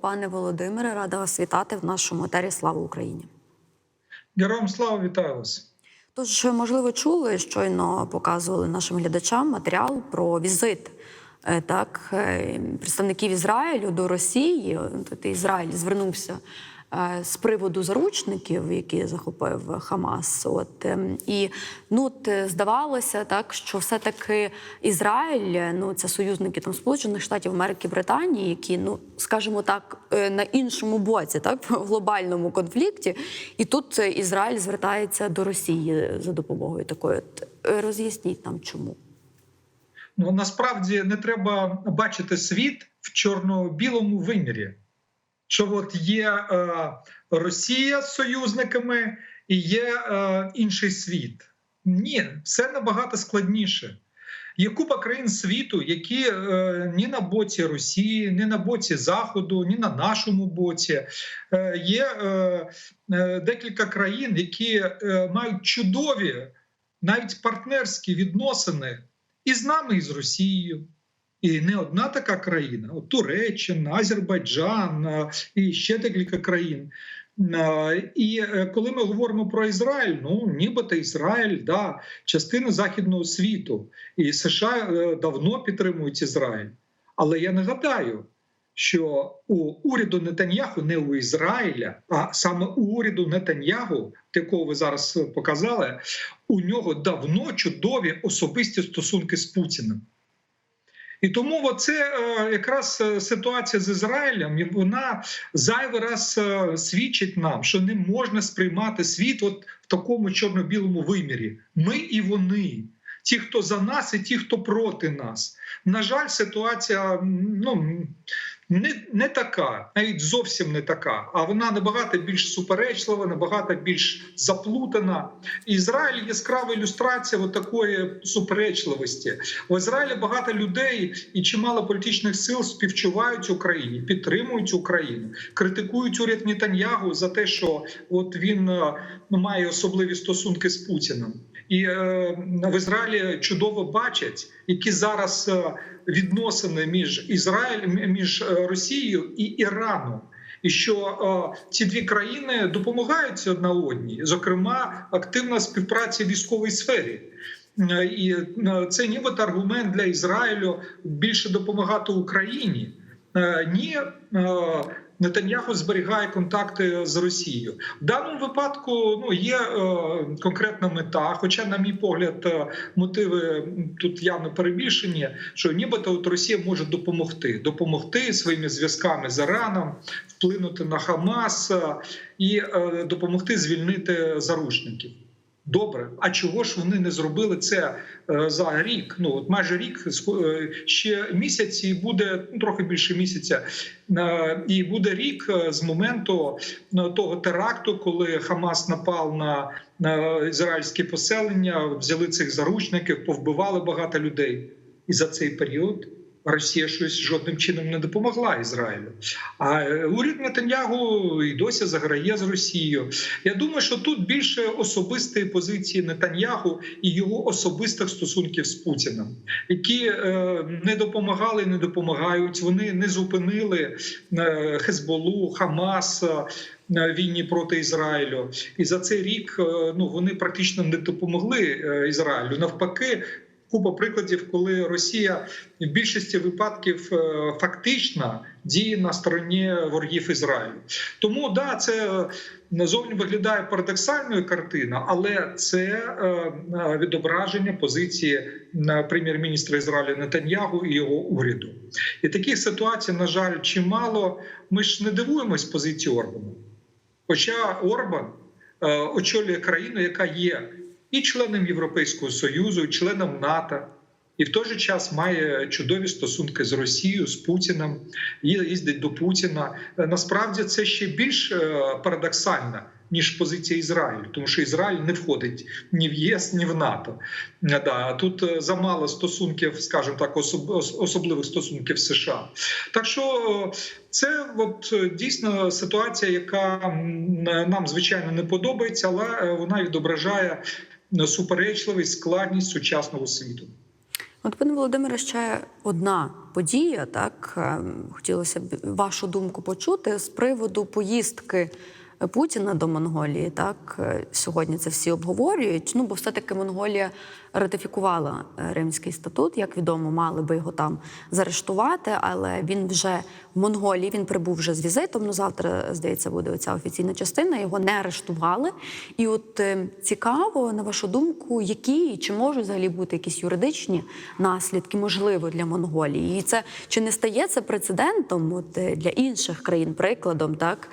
пане Володимире, рада вас вітати в нашому етері Слава Україні. Героям слава вітаю вас. Тож, можливо, чули, щойно показували нашим глядачам матеріал про візит е, так, е, представників Ізраїлю до Росії. От Ізраїль звернувся з приводу заручників, які захопив Хамас. От ем, і ну от е, здавалося, так що все-таки Ізраїль, ну це союзники там Сполучених Штатів Америки, Британії, які ну скажімо так е, на іншому боці, так в глобальному конфлікті. І тут е, Ізраїль звертається до Росії за допомогою такої. Роз'ясніть нам, чому. Ну насправді не треба бачити світ в чорно-білому вимірі. Що от є е, Росія з союзниками і є е, інший світ. Ні, все набагато складніше. Є купа країн світу, які е, ні на боці Росії, ні на боці Заходу, ні на нашому боці. Е, є е, е, декілька країн, які е, мають чудові, навіть партнерські відносини і з нами, і з Росією. І не одна така країна: От Туреччина, Азербайджан е, і ще декілька країн. Е, І е, коли ми говоримо про Ізраїль, ну нібито Ізраїль, да, частина західного світу, і США давно підтримують Ізраїль. Але я нагадаю, що у уряду Нетаньяху не у Ізраїля, а саме у уряду Нетаньяху, якого ви зараз показали, у нього давно чудові особисті стосунки з Путіним. І тому це е, якраз е, ситуація з Ізраїлем, і вона зайвий раз е, свідчить нам, що не можна сприймати світ от в такому чорно-білому вимірі. Ми і вони, ті, хто за нас, і ті, хто проти нас. На жаль, ситуація ну, не, не така, навіть зовсім не така, а вона набагато більш суперечлива, набагато більш заплутана. Ізраїль яскрава ілюстрація от такої суперечливості. В Ізраїлі багато людей і чимало політичних сил співчувають Україні, підтримують Україну, критикують уряд Нетаньягу за те, що от він е, має особливі стосунки з Путіним. І е, в Ізраїлі чудово бачать, які зараз е, відносини між Ізраїлем, між е, Росією і Іраном. І що е, ці дві країни допомагають одна одній, зокрема, активна співпраця в військовій сфері. І е, це нібито аргумент для Ізраїлю більше допомагати Україні. Ні, Нетаньяху зберігає контакти з Росією. В даному випадку ну є е, конкретна мета. Хоча, на мій погляд, е, мотиви тут явно перебільшені, що нібито от Росія може допомогти, допомогти своїми зв'язками з Іраном, вплинути на Хамас е, і е, допомогти звільнити заручників. Добре, а чого ж вони не зробили це е, за рік? Ну от майже рік е, ще місяць і буде ну, трохи більше місяця, і буде рік е, з моменту того теракту, коли Хамас напав на, на ізраїльське поселення, взяли цих заручників, повбивали багато людей. І за цей період Росія щось жодним чином не допомогла Ізраїлю. А е, уряд Нетаньягу і досі заграє з Росією. Я думаю, що тут більше особистої позиції Нетаньягу і його особистих стосунків з Путіним, які е, не допомагали не допомагають. Вони не зупинили е, Хезболу, Хамас. е, війні проти Ізраїлю, і за цей рік е, ну вони практично не допомогли Ізраїлю. Навпаки, купа прикладів, коли Росія в більшості випадків е, фактично діє на стороні ворогів Ізраїлю. Тому да, це назовні виглядає парадоксальною картиною, але це е, е, відображення позиції е, прем'єр-міністра Ізраїлю Нетаньягу і його уряду. І таких ситуацій, на жаль, чимало. Ми ж не дивуємось позиції Орбану. Хоча Орбан е, очолює країну, яка є і членом Європейського Союзу, і членом НАТО, і в той же час має чудові стосунки з Росією, з Путіним, їздить до Путіна. Е, Насправді це ще більш е, парадоксально. Ніж позиція Ізраїлю, тому що Ізраїль не входить ні в ЄС, ні в НАТО. Е, Да, тут замало стосунків, скажімо так, особ- особливих стосунків США. Так що це от дійсно ситуація, яка нам звичайно не подобається, але вона відображає суперечливість, складність сучасного світу. От, пане Володимире, ще одна подія. Так Ем, хотілося б вашу думку почути з приводу поїздки Путіна до Монголії. Так Е, сьогодні це всі обговорюють. Ну бо все-таки Монголія ратифікувала е, Римський статут. Як відомо, мали би його там заарештувати, але він вже в Монголії він прибув вже з візитом. Ну завтра здається буде оця офіційна частина. Його не арештували. І от е, цікаво, на вашу думку, які чи можуть взагалі бути якісь юридичні наслідки, можливо, для Монголії, і це чи не стає це прецедентом от, е, для інших країн, прикладом, так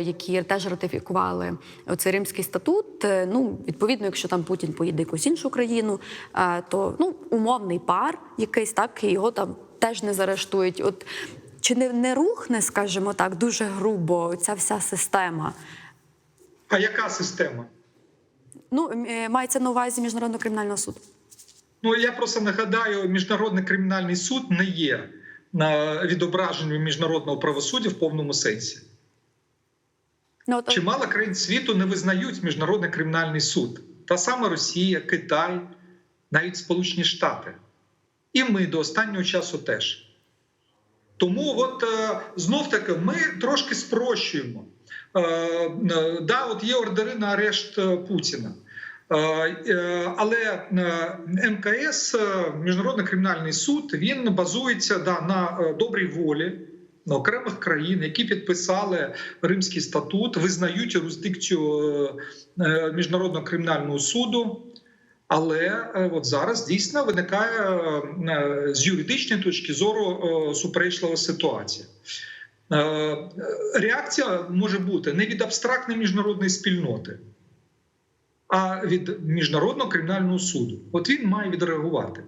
які теж ратифікували оцей римський статут. Ну, відповідно, якщо там Путін поїде якусь іншу країну, е, то ну умовний пар якийсь так і його там теж не заарештують. От чи не, не рухне, скажімо так, дуже грубо ця вся система? А яка система? Ну, е, мається на увазі міжнародного кримінального суду. Ну я просто нагадаю, міжнародний кримінальний суд не є відображенням міжнародного правосуддя в повному сенсі. Ну, от, Чимало країн світу не визнають міжнародний кримінальний суд. Та сама Росія, Китай, навіть Сполучені Штати. І ми до останнього часу теж. Тому от е, знов таки ми трошки спрощуємо. Е, е, да, от є ордери на арешт Путіна. Але МКС, Міжнародний кримінальний суд, він базується да, на добрій волі на окремих країн, які підписали Римський статут, визнають юрисдикцію міжнародного кримінального суду. Але е, от зараз дійсно виникає е, з юридичної точки зору е, суперечлива ситуація. Е, е, Реакція може бути не від абстрактної міжнародної спільноти, а від міжнародного кримінального суду. От він має відреагувати.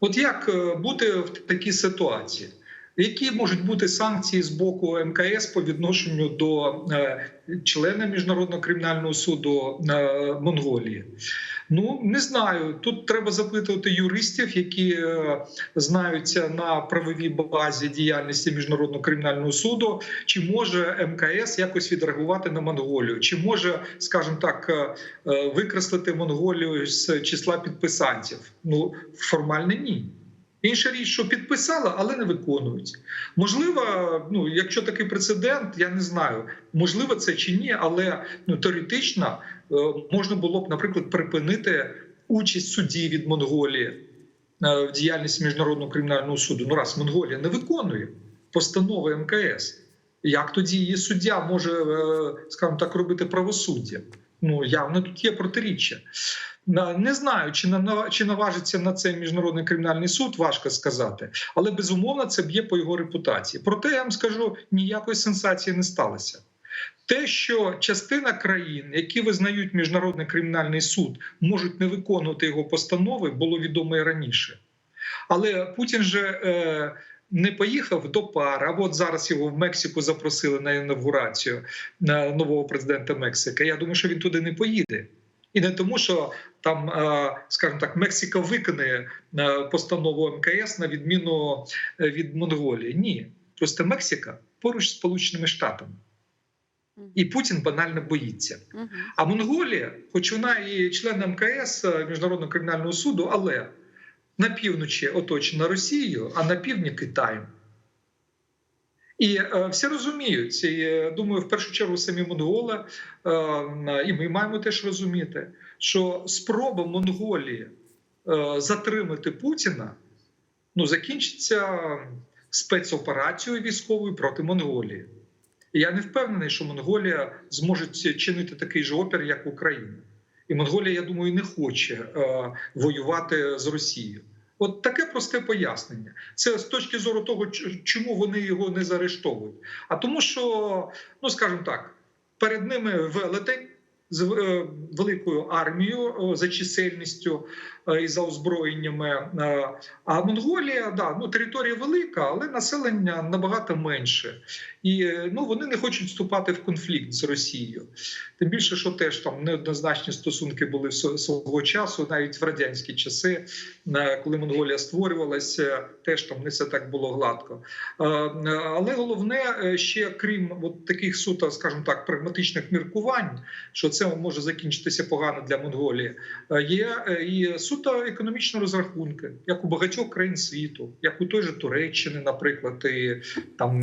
От як е, бути в такій ситуації? Які можуть бути санкції з боку МКС по відношенню до е, члена міжнародного кримінального суду е, Монголії? Ну не знаю. Тут треба запитувати юристів, які е, знаються на правовій базі діяльності міжнародного кримінального суду, чи може МКС якось відреагувати на Монголію, чи може, скажімо так, е, е, викреслити Монголію з числа підписантів? Ну формально ні. Інша річ, що підписали, але не виконують. Можливо, ну якщо такий прецедент, я не знаю, можливо це чи ні, але ну теоретично можна було б, наприклад, припинити участь судді від Монголії е, в діяльності міжнародного кримінального суду. Ну раз Монголія не виконує постанови МКС. Як тоді її суддя може, е, скажімо так, робити правосуддя? Ну явно тут є протиріччя. Не знаю, чи чи наважиться на це міжнародний кримінальний суд, важко сказати, але безумовно це б'є по його репутації. Проте я вам скажу, ніякої сенсації не сталося. Те, що частина країн, які визнають міжнародний кримінальний суд, можуть не виконувати його постанови, було відомо і раніше. Але Путін же е, не поїхав до пар, а от зараз його в Мексику запросили на інавгурацію на нового президента Мексики. Я думаю, що він туди не поїде. І не тому, що там, е, скажімо так, Мексика виконає е, постанову МКС на відміну е, від Монголії. Ні, просто Мексика поруч з Сполученими Штатами, і Путін банально боїться. А Монголія, хоч вона і член МКС е, Міжнародного кримінального суду, але на півночі оточена Росією, а на півдні Китаєм. І е, всі розуміють, і е, думаю, в першу чергу самі монголи, е, і ми маємо теж розуміти, що спроба Монголії е, затримати Путіна ну, закінчиться спецоперацією військовою проти Монголії. Я не впевнений, що Монголія зможе чинити такий же опір, як Україна. І Монголія, я думаю, не хоче е, воювати з Росією. От таке просте пояснення. Це з точки зору того, чому вони його не заарештовують. А тому, що, ну скажімо так, перед ними велетень з е, великою армією за чисельністю е, і за озброєннями. Е, а Монголія, да, ну територія велика, але населення набагато менше. І ну вони не хочуть вступати в конфлікт з Росією. Тим більше, що теж там неоднозначні стосунки були свого часу, навіть в радянські часи, коли Монголія створювалася, теж там не все так було гладко. Е, е, Але головне е, ще крім от таких суто, скажімо так, прагматичних міркувань, що це може закінчитися погано для Монголії. Є і суто економічні розрахунки, як у багатьох країн світу, як у той же Туреччини, наприклад, і там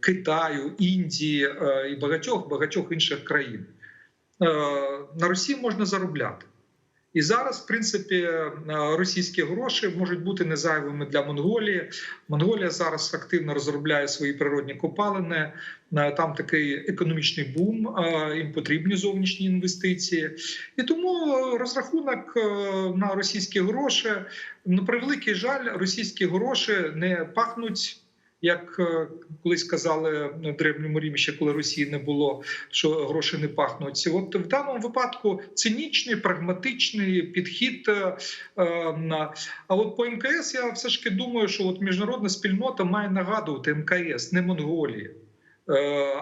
Китаю, Індії і багатьох багатьох інших країн. На Росії можна заробляти. І зараз, в принципі, е, російські гроші можуть бути незайвими для Монголії. Монголія зараз активно розробляє свої природні копалини. Е, Там такий економічний бум, е, їм потрібні зовнішні інвестиції. І тому розрахунок на російські гроші, на превеликий жаль, російські гроші не пахнуть. Як е, колись казали в древньому Римі, ще коли Росії не було, що гроші не пахнуть. От в даному випадку цинічний, прагматичний підхід. е, е, на- А от по МКС я все ж таки думаю, що от міжнародна спільнота має нагадувати МКС, не Монголії,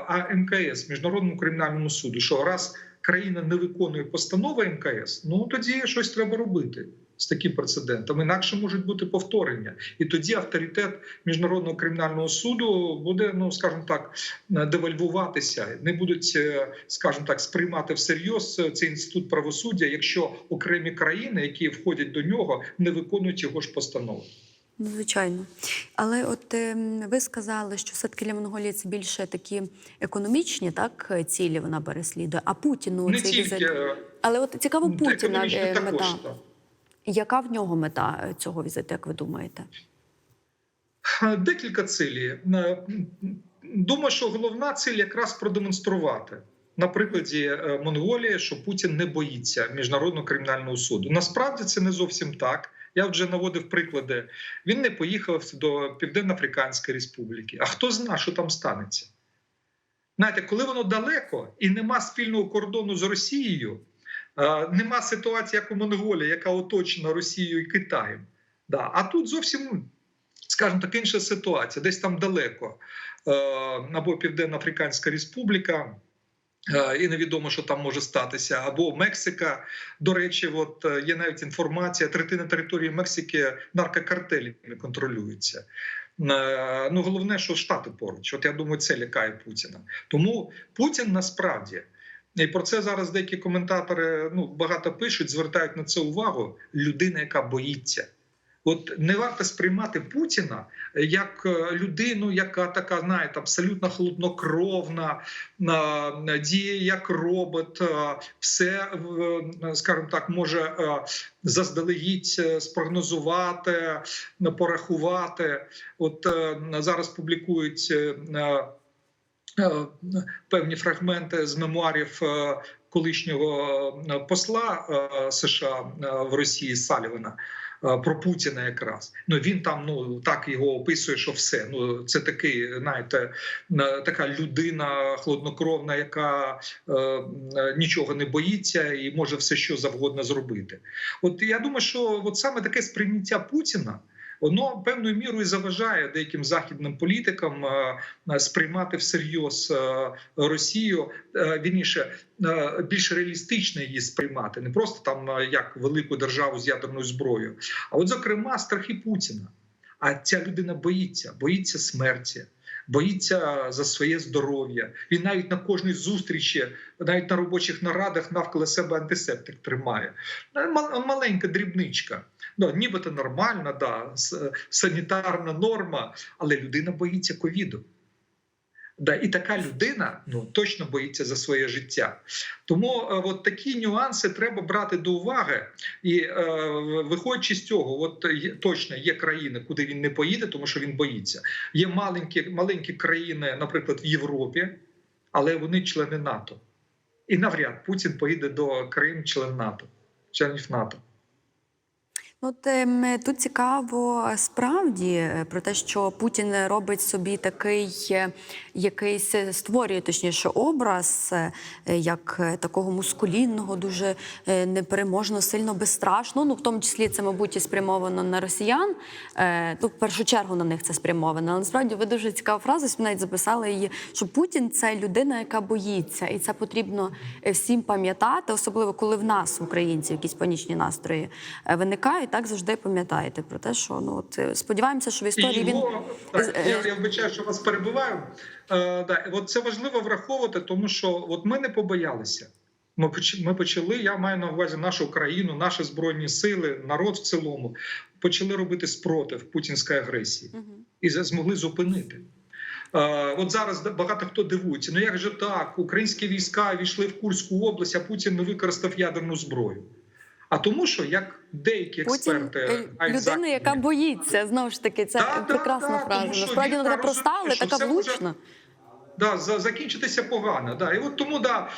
а МКС Міжнародному кримінальному суду. Що раз країна не виконує постанови МКС, ну тоді щось треба робити. З таким прецедентом інакше можуть бути повторення, і тоді авторитет міжнародного кримінального суду буде, ну скажімо так, девальвуватися. Не будуть, е, скажімо так, сприймати всерйоз е, цей інститут правосуддя, якщо окремі країни, які входять до нього, не виконують його ж постанови. Ну, Звичайно. Але от ем, ви сказали, що все-таки для Монголії це більше такі економічні так, цілі вона переслідує, а Путіну Не цей тільки візит. е, Але от цікаво Путіна економічно е, також. так. Яка в нього мета е, цього візиту, як ви думаєте? Декілька цілей. Е, Думаю, що головна ціль якраз продемонструвати на прикладі е, Монголії, що Путін не боїться міжнародного кримінального суду. Насправді це не зовсім так. Я вже наводив приклади. Він не поїхав до Південно-Африканської Республіки. А хто знає, що там станеться? Знаєте, коли воно далеко і нема спільного кордону з Росією, е, нема ситуації, як у Монголії, яка оточена Росією і Китаєм. Да. А тут зовсім, скажімо так, інша ситуація, десь там далеко. Е, Або Південно-Африканська Республіка. е, І невідомо, що там може статися, або Мексика. До речі, от е, є навіть інформація: третина території Мексики наркокартелями контролюється. Е, Ну, головне, що Штати поруч. От я думаю, це лякає Путіна. Тому Путін насправді. І про це зараз деякі коментатори ну багато пишуть, звертають на це увагу. Людина, яка боїться. От не варто сприймати Путіна як е, людину, яка така, знаєте, абсолютно холоднокровна, е, діє як робот, е, все, е, скажімо так, може е, заздалегідь е, спрогнозувати, е, порахувати. От е, зараз публікують. Е, Певні фрагменти з мемуарів е, колишнього е, посла США в Росії Салівана про Путіна якраз. Ну він там ну так його описує, що все. Ну це такий, знаєте, така людина хладнокровна, яка е, нічого не боїться і може все що завгодно зробити. От я думаю, що от саме таке сприйняття Путіна. Воно певною мірою заважає деяким західним політикам е, е, сприймати всерйоз е, Росію вірніше більш реалістично її сприймати, не просто там як велику державу з ядерною зброєю, а от зокрема страхи Путіна. А ця людина боїться, боїться смерті. Боїться за своє здоров'я. Він навіть на кожній зустрічі, навіть на робочих нарадах навколо себе антисептик тримає. Маленька дрібничка. Ну, нібито нормальна, да, санітарна норма, але людина боїться ковіду. Да, і така людина ну, точно боїться за своє життя. Тому е, от такі нюанси треба брати до уваги. І е, виходячи з цього, от є, точно є країни, куди він не поїде, тому що він боїться. Є маленькі, маленькі країни, наприклад, в Європі, але вони члени НАТО. І навряд Путін поїде до країн член НАТО, членів НАТО. От ем, тут цікаво справді е, про те, що Путін робить собі такий е, якийсь е, створює точніше образ як такого мускулінного, дуже непереможно, сильно безстрашно. Ну в тому числі це, мабуть, і спрямовано на росіян. Ну, в першу чергу на них це спрямовано. Але насправді ви дуже цікава фраза. Навіть записали її, що Путін це людина, яка боїться, і це потрібно всім пам'ятати, особливо коли в нас, українців, якісь панічні настрої е, виникають. Так завжди пам'ятаєте про те, що ну от е, сподіваємося, що в І історії він так, Е, я, я вибачаю, що вас перебиваю. Е, да, от це важливо враховувати, тому що от ми не побоялися. Ми ми почали. Я маю на увазі нашу країну, наші збройні сили, народ в цілому почали робити спротив путінської агресії і змогли зупинити. Е, От зараз багато хто дивується. Ну як же так? Українські війська війшли в Курську область, а Путін не використав ядерну зброю. А тому, що як деякі експерти, е, навіть людина, яка боїться, знову ж таки, це Да, да, прекрасна да, фраза. тому Насправді вона така проста, але така влучна. да, за- закінчитися погано. Да. І от тому, да,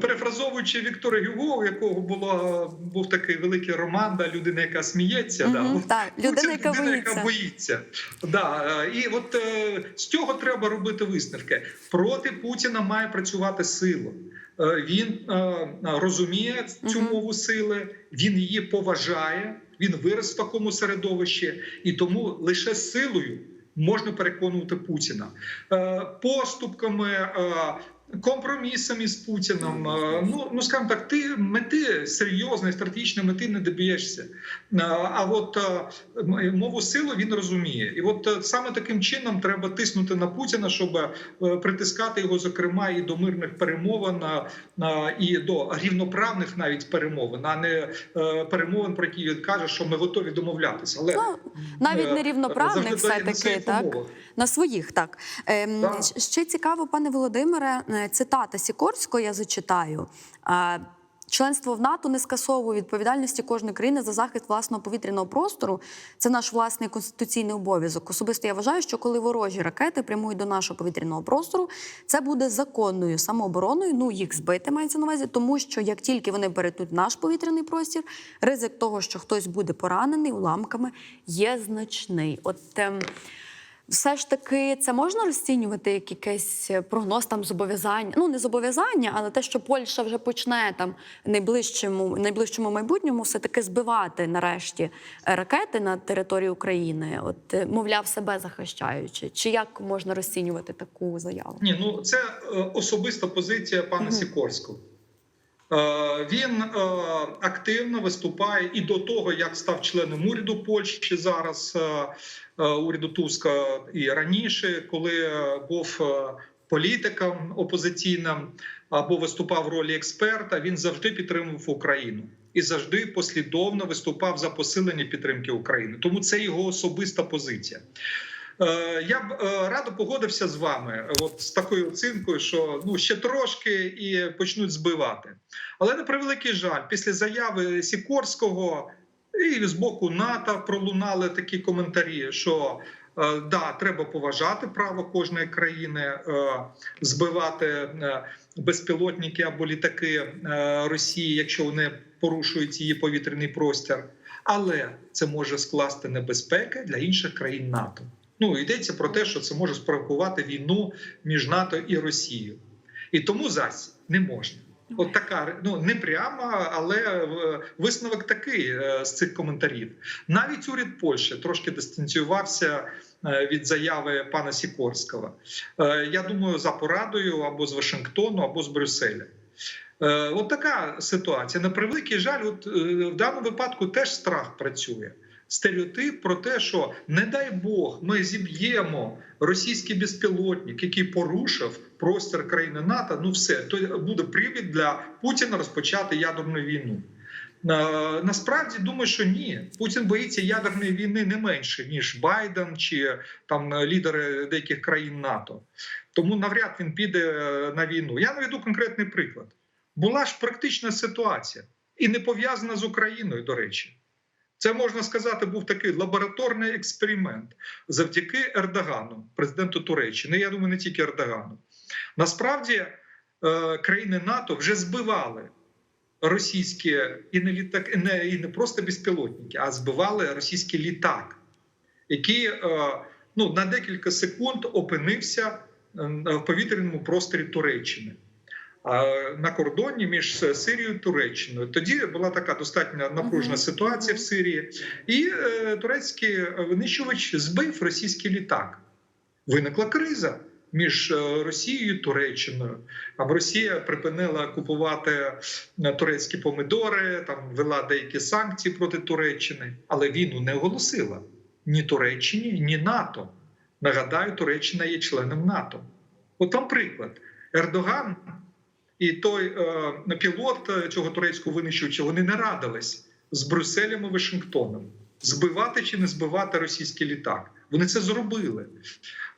перефразовуючи Віктора Гюго, у якого було, був такий великий роман, да, людина, яка сміється. Да, Мгм, от так, людина, Путін яка людина, боїться. яка боїться. Да, е, і от е, з цього треба робити висновки. Проти Путіна має працювати сила. Е, Він е, розуміє цю мову сили, він її поважає, він вирос в такому середовищі, і тому лише силою можна переконувати Путіна Е, поступками. Компромісами з Путіним, Е, ну ну скажімо так, ти мети серйозної стратегічної мети не доб'єшся. А от е, мову силу він розуміє, і от е, саме таким чином треба тиснути на Путіна, щоб е, притискати його, зокрема, і до мирних перемовин, і до рівноправних навіть перемовин, а не перемовин, про які він каже, що ми готові домовлятися. Але Ну, навіть е, нерівноправних завжди все-таки, так? умовах. На своїх, так. Ем, Так. Ще цікаво, пане Володимире, цитата Сікорського я зачитаю. Членство в НАТО не скасовує відповідальності кожної країни за захист власного повітряного простору. Це наш власний конституційний обов'язок. Особисто я вважаю, що коли ворожі ракети прямують до нашого повітряного простору, це буде законною самообороною. Ну їх збити мається на увазі, тому що як тільки вони перетнуть наш повітряний простір, ризик того, що хтось буде поранений уламками, є значний. От ем, все ж таки це можна розцінювати як якийсь прогноз там зобов'язання. Ну не зобов'язання, але те, що Польща вже почне там найближчому найближчому майбутньому, все таки збивати нарешті е, ракети на території України, от е, мовляв, себе захищаючи. Чи як можна розцінювати таку заяву? Ні, ну це е, особиста позиція пана Мгм. Сікорського. Е, Він е, активно виступає і до того, як став членом уряду Польщі зараз, е, уряду Туска, і раніше, коли був політиком опозиційним або виступав в ролі експерта, він завжди підтримував Україну і завжди послідовно виступав за посилення підтримки України. Тому це його особиста позиція. Е, Я б е, радо погодився з вами, от з такою оцінкою, що ну ще трошки і почнуть збивати. Але на превеликий жаль, після заяви Сікорського і з боку НАТО пролунали такі коментарі, що е, да, треба поважати право кожної країни збивати безпілотники або літаки Росії, якщо вони порушують її повітряний простір. Але це може скласти небезпеки для інших країн НАТО. Ну йдеться про те, що це може спровокувати війну між НАТО і Росією, і тому зась не можна. От така ну не прямо, але е, висновок такий е, з цих коментарів. Навіть уряд Польщі трошки дистанціювався е, від заяви пана Сікорського. Я думаю, за порадою або з Вашингтону, або з Брюсселя. От така ситуація. На превеликий жаль, от в даному випадку теж страх працює. Стереотип про те, що не дай Бог, ми зіб'ємо російський безпілотник, який порушив простір країни НАТО. Ну все то буде привід для Путіна розпочати ядерну війну. Е, Насправді думаю, що ні. Путін боїться ядерної війни не менше ніж Байден чи там лідери деяких країн НАТО. Тому навряд він піде е, на війну. Я наведу конкретний приклад. Була ж практична ситуація і не пов'язана з Україною, до речі. Це можна сказати, був такий лабораторний експеримент завдяки Ердогану, президенту Туреччини. Я думаю, не тільки Ердогану. Насправді е, країни НАТО вже збивали російські і не літак, і не, і не просто безпілотники, а збивали російський літак, який е, ну, на декілька секунд опинився е, в повітряному просторі Туреччини. Е, На кордоні між Сирією і Туреччиною тоді була така достатньо напружена ситуація в Сирії, і е, турецький винищувач збив російський літак. Виникла криза між е, Росією і Туреччиною. Або Росія припинила купувати е, турецькі помидори, там вела деякі санкції проти Туреччини, але війну не оголосила ні Туреччині, ні НАТО. Нагадаю, Туреччина є членом НАТО. От вам приклад. Ердоган і той е, пілот е, цього турецького винищувача вони не радились з Брюсселем і Вашингтоном збивати чи не збивати російський літак. Вони це зробили.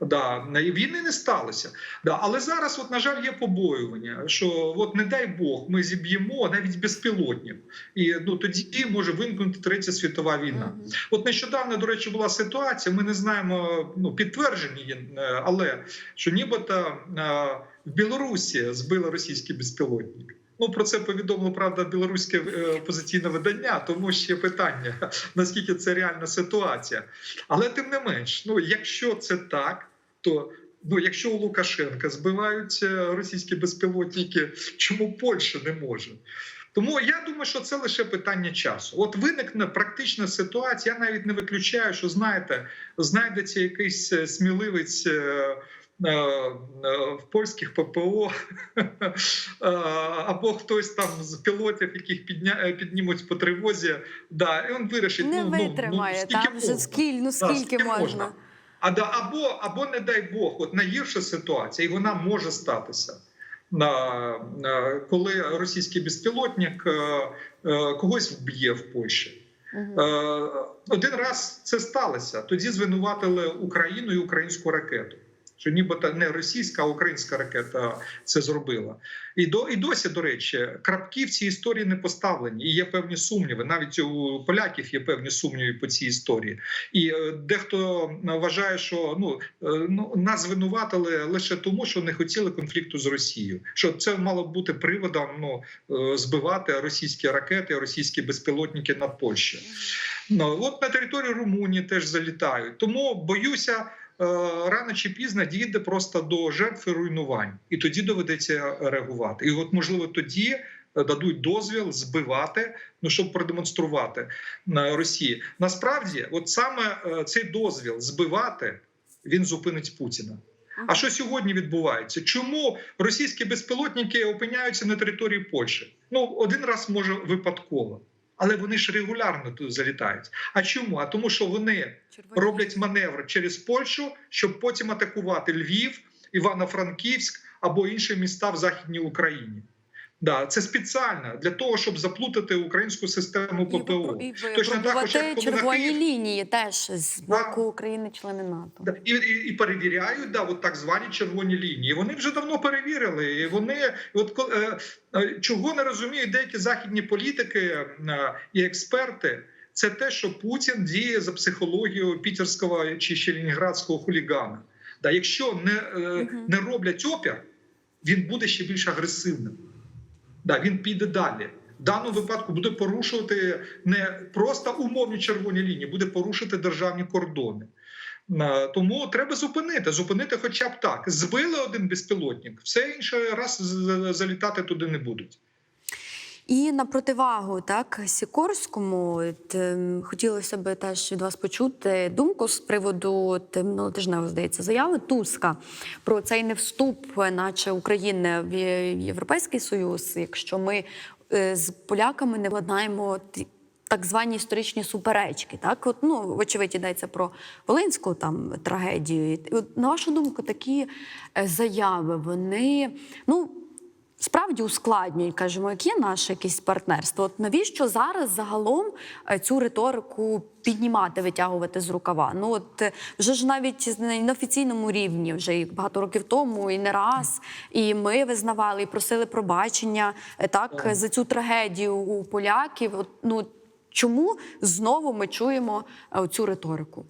Да, війни не сталося. Да, але зараз, от, на жаль, є побоювання, що от не дай Бог, ми зіб'ємо навіть безпілотник, і ну тоді може виникнути третя світова війна. Мгм. От нещодавно, до речі, була ситуація. Ми не знаємо ну підтверджені, е, але що нібито е, в Білорусі збили російський безпілотник. Ну про це повідомило правда білоруське е, опозиційне видання, тому ще питання наскільки це реальна ситуація. Але тим не менш, ну якщо це так, то ну якщо у Лукашенка збивають е, російські безпілотники, чому Польща не може? Тому я думаю, що це лише питання часу. От виникне практична ситуація. Я навіть не виключаю, що знаєте, знайдеться якийсь е, сміливець. В польських ППО або хтось там з пілотів, яких підня... е, піднімуть по тривозі, да, і він вирішить Не ну, ну, витримає, ну, скільки там вже можна. скіль, ну Да, скільки можна. А да, або, або не дай Бог, от найгірша ситуація, і вона може статися. На, на, коли російський безпілотник е, е, когось вб'є в Польщі. Е, один раз це сталося. Тоді звинуватили Україну і українську ракету. Що нібито не російська, а українська ракета це зробила. І до і досі, до речі, крапки в цій історії не поставлені. І є певні сумніви. Навіть у поляків є певні сумніви по цій історії. І е, дехто вважає, що ну, е, ну нас звинуватили лише тому, що не хотіли конфлікту з Росією. Що це мало бути приводом ну, е, збивати російські ракети, російські безпілотники над Польщею. Ну от на територію Румунії теж залітають. Тому боюся. Е, Рано чи пізно дійде просто до жертв і руйнувань, і тоді доведеться реагувати. І от можливо тоді е, дадуть дозвіл збивати, ну щоб продемонструвати Росії. Насправді, от саме е, цей дозвіл збивати він зупинить Путіна. А що сьогодні відбувається? Чому російські безпілотники опиняються на території Польщі? Ну один раз може випадково, але вони ж регулярно тут залітають. А чому? А тому, що вони Червоні. роблять маневр через Польщу, щоб потім атакувати Львів, Івано-Франківськ або інші міста в Західній Україні. Да, це спеціально для того, щоб заплутати українську систему ППО. випро- І Точно так, як червоні Київ- лінії теж з Да. боку України, члени НАТО. Да, І, і, і перевіряють да, от так звані червоні лінії. Вони вже давно перевірили. І вони от е, е, чого не розуміють деякі західні політики е, і експерти. Це те, що Путін діє за психологією пітерського чи ще лінінградського хулігана. Да, якщо не, е, Мгм. не роблять опір, він буде ще більш агресивним. Да, він піде далі. В даному випадку буде порушувати не просто умовні червоні лінії, буде порушити державні кордони. Е, Тому треба зупинити, зупинити хоча б так. Збили один безпілотник, все інше раз залітати туди не будуть. І на противагу так Сікорському от, ем, хотілося б теж від вас почути думку з приводу от, минулотижневої, здається, заяви Туска про цей невступ, наче України в Європейський Союз, якщо ми е, з поляками не владнаємо. Так звані історичні суперечки, так от ну вочевидь йдеться про Волинську там трагедію. От, на вашу думку, такі е, заяви вони ну справді ускладнюють, кажемо, як є наше якесь партнерство. От навіщо зараз загалом е, цю риторику піднімати, витягувати з рукава? Ну от е, вже ж навіть на офіційному рівні, вже і багато років тому, і не раз, і ми визнавали і просили пробачення е, так за цю трагедію у поляків. От, ну чому знову ми чуємо цю риторику?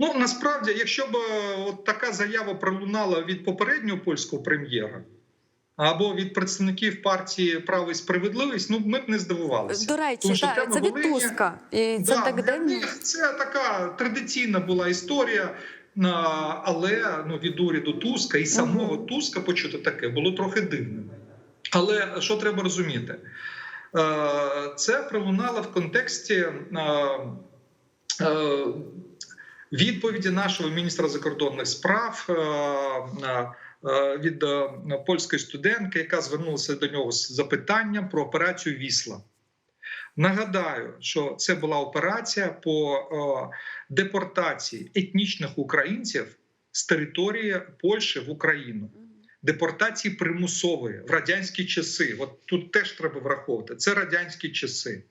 Ну насправді, якщо б е, от така заява пролунала від попереднього польського прем'єра або від представників партії Право і справедливість, ну ми б не здивувалися. До речі, Тому тема це від Волині- Туска. І це Да, так для це така традиційна була історія. Але ну, від уряду Туска і самого Мгм. Туска почути таке було трохи дивним. Але що треба розуміти? Е, Це пролунало в контексті е, відповіді нашого міністра закордонних справ е, е, е, від польської студентки, яка звернулася до нього з запитанням про операцію Вісла. Нагадаю, що це була операція по депортації етнічних українців з території Польщі в Україну. депортації примусової в радянські часи. От тут теж треба враховувати. Це радянські часи.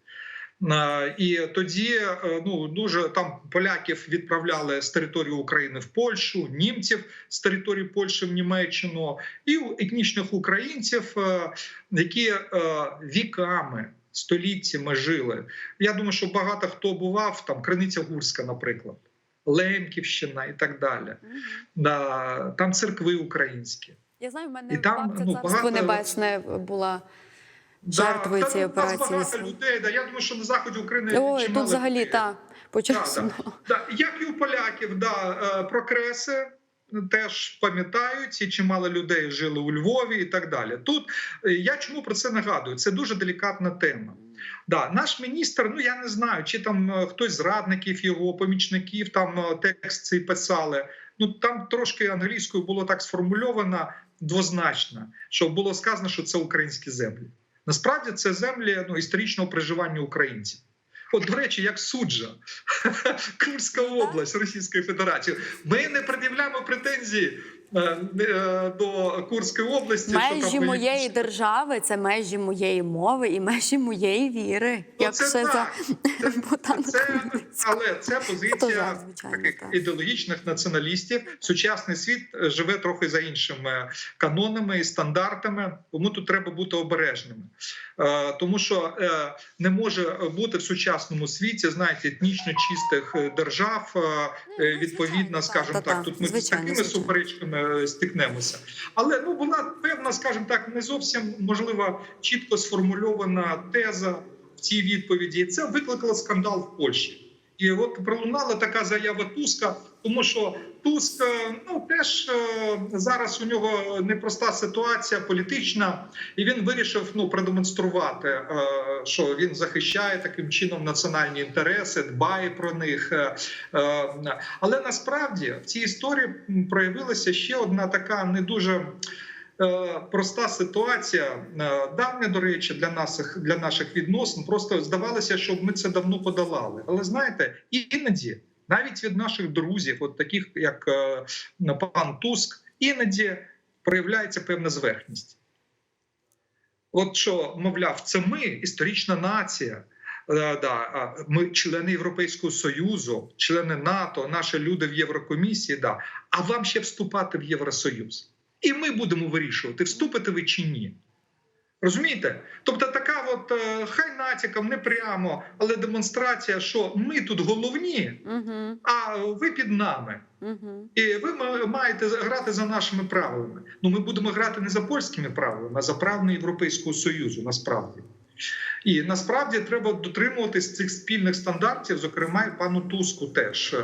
Е, І тоді е, ну дуже там поляків відправляли з території України в Польщу, німців з території Польщі в Німеччину, і етнічних українців, е, які віками. Століттями жили. Я думаю, що багато хто бував там Криниця Гурська, наприклад, Лемківщина і так далі. Да, там церкви українські. Я знаю, в мене І там, бабця ну, царство багато- небесне була жертвою да, цієї нас операції. багато людей. Да, я думаю, що на заході України Ой, чимало тут взагалі людей. та почесно. Да, як і у поляків, да, е, про креси теж пам'ятають, і чимало людей жили у Львові і так далі. Тут е, я чому про це нагадую? Це дуже делікатна тема. Да, наш міністр, ну я не знаю, чи там е, хтось з радників його помічників там текст цей писали. Ну там трошки англійською було так сформульовано двозначно, що було сказано, що це українські землі. Насправді це землі ну, історичного проживання українців. От, до речі, як суджа, Курська область Російської Федерації. Ми не пред'являємо претензії до Курської області. що Межі там моєї держави це межі моєї мови і межі моєї віри. Ну, Як це ще за. Це, це, але це позиція звичайно, таких так. ідеологічних націоналістів. Сучасний світ е, живе трохи за іншими канонами і стандартами, тому тут треба бути обережними. Е, Тому що е, не може бути в сучасному світі, знаєте, етнічно чистих е, держав. е, Ну, е, Відповідно, скажімо так, так, тут ми з такими звичайно. суперечками е, стикнемося. Але ну була певна, скажімо так, не зовсім можливо чітко сформульована теза в цій відповіді. Це викликало скандал в Польщі. І от пролунала така заява Туска, тому що Туск е, ну теж е, зараз у нього непроста ситуація політична, і він вирішив ну продемонструвати, е, що він захищає таким чином національні інтереси, дбає про них. Але насправді в цій історії проявилася ще одна така не дуже. Проста ситуація давня, до речі, для наших для наших відносин. Просто здавалося, що ми це давно подолали. Але знаєте, іноді навіть від наших друзів, от таких як е, пан Туск, іноді проявляється певна зверхність. От що, мовляв, це ми, історична нація. е, Да, ми члени Європейського Союзу, члени НАТО, наші люди в Єврокомісії. Да. А вам ще вступати в Євросоюз. І ми будемо вирішувати, вступите ви чи ні. Розумієте? Тобто, така, от е, хай натяком, не прямо, але демонстрація, що ми тут головні, Угу, а ви під нами. угу. І ви ма- маєте грати за нашими правилами. Ну ми будемо грати не за польськими правилами, а за правилами Європейського Союзу. Насправді. І насправді треба дотримуватись цих спільних стандартів, зокрема і пану Туску теж.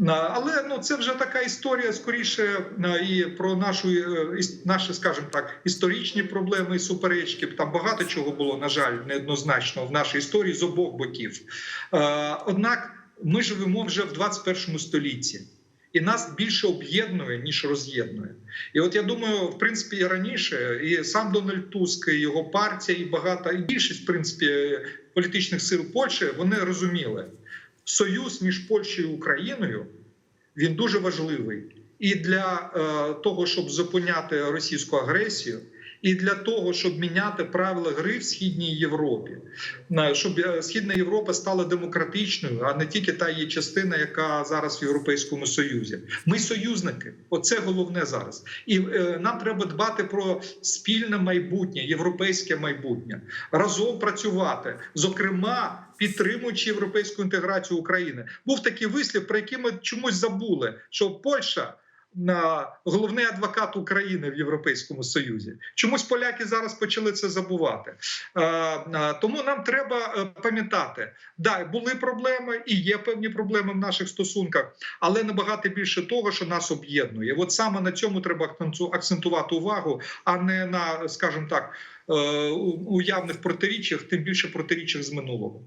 Е, Але ну це вже така історія скоріше е, і про нашу е, наші, скажімо так, історичні проблеми і суперечки. Там багато чого було, на жаль, неоднозначно в нашій історії з обох боків. Е, Однак ми живемо вже в 21 столітті. І нас більше об'єднує ніж роз'єднує. І от я думаю, в принципі, і раніше, і сам Дональд Туск, і його партія, і багато і більшість в принципі політичних сил Польщі вони розуміли, союз між Польщею і Україною він дуже важливий. І для е, того, щоб зупиняти російську агресію, і для того, щоб міняти правила гри в східній Європі, щоб е, східна Європа стала демократичною, а не тільки та її частина, яка зараз в Європейському Союзі. Ми союзники, оце головне зараз. І е, нам треба дбати про спільне майбутнє, європейське майбутнє, разом працювати, зокрема. Підтримуючи європейську інтеграцію України, був такий вислів, про який ми чомусь забули, що Польща на головний адвокат України в Європейському Союзі. Чомусь поляки зараз почали це забувати. Е, е, Тому нам треба е, пам'ятати, да, були проблеми і є певні проблеми в наших стосунках, але набагато більше того, що нас об'єднує. От саме на цьому треба акцентувати увагу, а не на, скажімо так, уявних протиріччях, тим більше протиріччях з минулого.